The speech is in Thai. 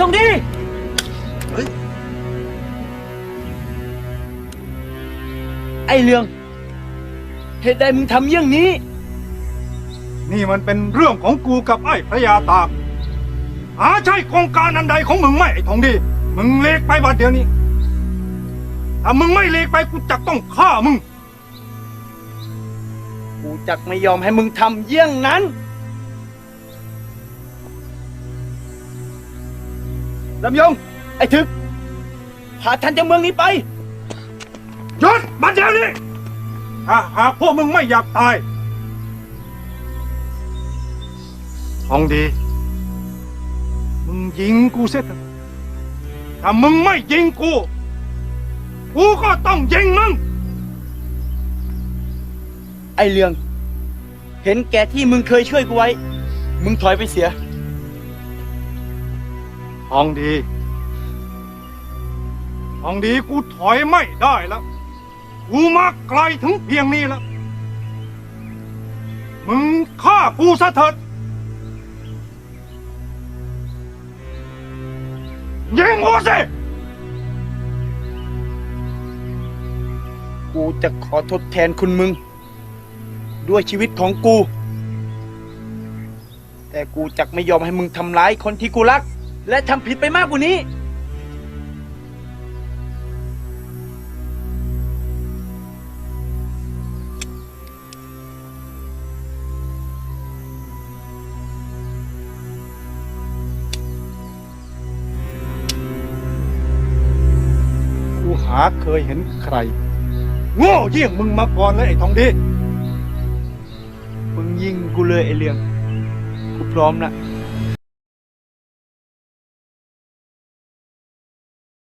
ทองดีเฮ้ยไอเรื่อง เหตุใดมึงทำเยี่ยงนี้ นี่มันเป็นเรื่องของกูกับไอ้พระยาตากหาใช่โครงการอันใดของมึงไหมไอ้ทองดี มึงเลกไปบัดเดี๋ยวนี้ ถ้ามึงไม่เลกไปกูจะต้องฆ่ามึง กูจักไม่ยอมให้มึงทำเยี่ยงนั้น ลำยง ไอ้ถึกพาท่านจากเมืองนี้ไปหยุดบัดเดี๋ยวนี้ถ้าหากพวกมึงไม่อยากตายทองดี มึงยิงกูเสียเถอะถ้ามึงไม่ยิงกู กูก็ต้องยิงมึง ไอเรื่อง เห็นแก่ที่มึงเคยช่วยกูไว้ มึงถอยไปเสียท องดี ทองดีกูถอยไม่ได้แล้ว กูมาไกลถึงเพียงนี้แล้ว มึงฆ่ากูซะเถิดยิงกูสิ กูจะขอทดแทนคุณมึง ด้วยชีวิตของกู แต่กูจักไม่ยอมให้มึงทำร้ายคนที่กูรัก และทำผิดไปมากกว่านี้ กูหาเคยเห็นใคร โง่เยี่ยงมึงมาก่อนเลยไอ้ทองดี มึงยิงกูเลยไอเรื่องกูพร้อมละ